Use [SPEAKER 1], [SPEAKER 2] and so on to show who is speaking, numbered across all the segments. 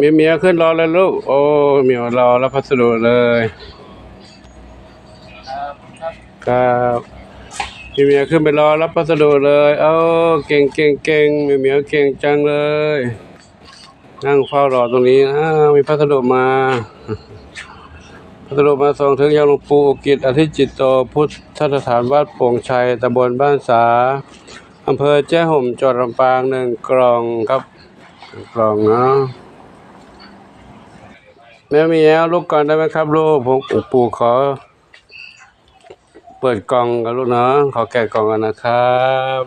[SPEAKER 1] มีเมียขึ้นรอเลยลูก โอ้เมียรอรับพัสดุเลย ครับมีเมียขึ้นไปรอรับพัสดุเลย เอ้าเก่งเก่งเก่งมีเมียเก่งจังเลย นั่งเฝ้ารอตรงนี้อ้าวมีพัสดุมา พัสดุมาส่งถึงยังหลวงปู่อุกิจอธิจิตโตพุทธสถานวัดโป่งชัยตำบลบ้านสาอำเภอแจ้ห่มจังหวัดลำปางหนึ่งกล่องครับหนึ่งกล่องเนาะ แม่เมียลูกก่อนได้ไหมครับ ลูกผมปู่ขอ เปิดกล่องกับลูกเนาะขอแกะกล่องกันนะครับ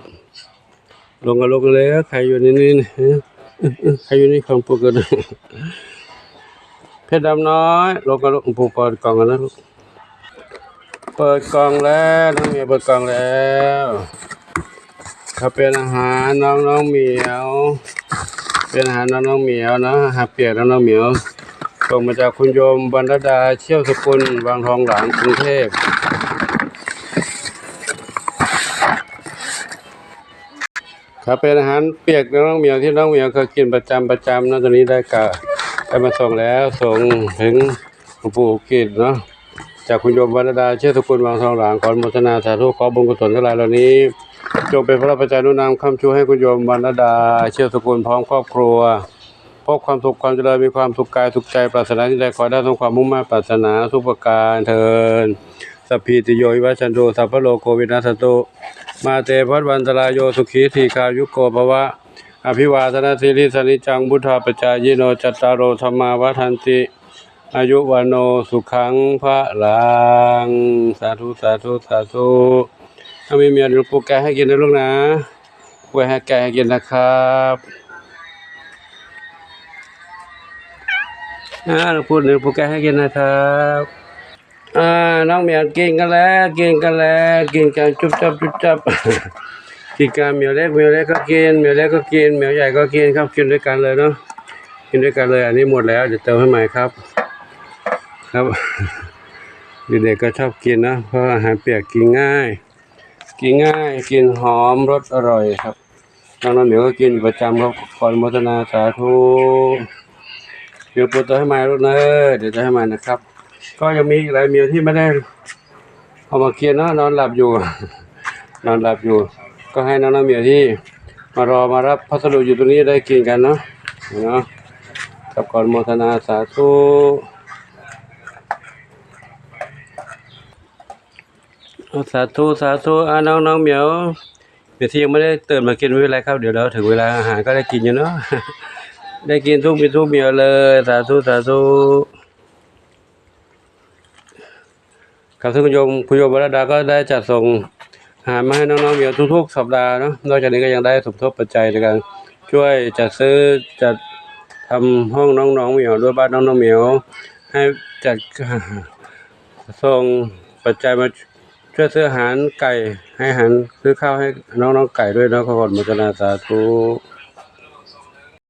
[SPEAKER 1] ลงกันลงกันเลยใครอยู่ในนี่นะใครอยู่นี่ของปู่กันเพชรดำน้อย ลงกันลงปู่เปิดกล่องกันนะลูกเปิดกล่องแล้วน้องเมียเปิดกล่องแล้วถ้าเป็นอาหารน้องน้องเหมียว เป็นอาหารน้องน้องเหมียวนะอาหารเปียกน้องน้องเหมียว ส่งมาจากคุณโยมบรรดาเชี่ยวสกุลบางทองหลางกรุงเทพครับเป็นอาหารเปียกน้องเหมียวที่น้องเหมียวเคยกินประจำประจำนะตอนนี้ได้กะได้มาส่งแล้วส่งถึงหลวงปู่กิจเนาะจากคุณโยมวรรดาเชื่อสกุลวางทองหลางขออนุโมทนาสาธุขอบุญกุศลทั้งหลายเหล่านี้ จงเป็นพระปราชานุนำคำชูให้คุณโยมวรรดาเชื่อสกุลพร้อมครอบครัว พบความสุขความเจริญมีความสุขกายสุขใจปรารถนาที่ใดขอได้ทงความมุ่งมั่นปรารถนาทุกประการเทินสัพพิติโยวิวัชชันโตสัพพโลกโควินัสตุมาเตพัดวันตรายโยสุขีทีคายุโกภวะ อภิวาทนาสิริสนิจังบุทธาปจายโนจัตตารโอธรรมาวัฏันติ อายุวันโนสุขังพระลังสาธุสาธุสาธุถ้ามีเมียหลวงปู่แกให้กินนะลูกนะป่วยให้แกให้กินนะครับ อ่าหลวงปู่หลวงปู่แกให้กินนะครับอ่าน้องเหมียวกินกันแล้ว กินกันแล้วกินกันจุ๊บจับจุ๊บจับกินกันเหมียวเล็กเหมียวเล็กก็กินเหมียวเล็กก็กินเหมียวใหญ่ก็กินครับกินด้วยกันเลยเนาะกินด้วยกันเลยอันนี้หมดแล้วเดี๋ยวเติมให้ใหม่ครับ ครับเด็กๆก็ชอบกินนะเพราะอาหารเปียกกินง่าย กินง่ายกินหอมรสอร่อยครับน้องน้ำเหมียวก็กินประจำครับขออนุโมทนาสาธุ เดี๋ยวปูติมให้ม่ลูกเนอะเดี๋ยวจะให้ม่นะครับ ก็ยังมีอีกหลายเมียที่ไม่ได้เอามาเกียนนะนอนหลับอยู่ นอนหลับอยู่ ก็ให้น้องๆเมียที่มารอมารับพัสดุอยู่ตรงนี้ได้กินกันเนาะเนาะกับก่อนโมทนาสาธุสาธุสาธุอ่าน้องน้องๆเหมียวเดี๋ยวที่ยังไม่ได้ตื่นมากินเป็นไรครับเดี๋ยวเราถึงเวลาอาหารก็ได้กินอยู่เนาะ ได้กินทุกมีทุกเมียเลย สาธุสาธุครับซึ่งคุณโยมคุณโยมวรดาก็ได้จัดส่งอาหารมาให้น้องๆเมียทุกๆสัปดาห์เนาะนอกจากนี้ก็ยังได้สมทบปัจจัยในการช่วยจัดซื้อจัดทำห้องน้องๆเมียวด้วยบ้านน้องๆเมียวให้จัดส่งปัจจัยมาช่วยซื้ออาหารไก่ให้อาหารซื้อข้าวให้น้องๆไก่ด้วยเนาะขอขอบคุณมาจนาสาธุ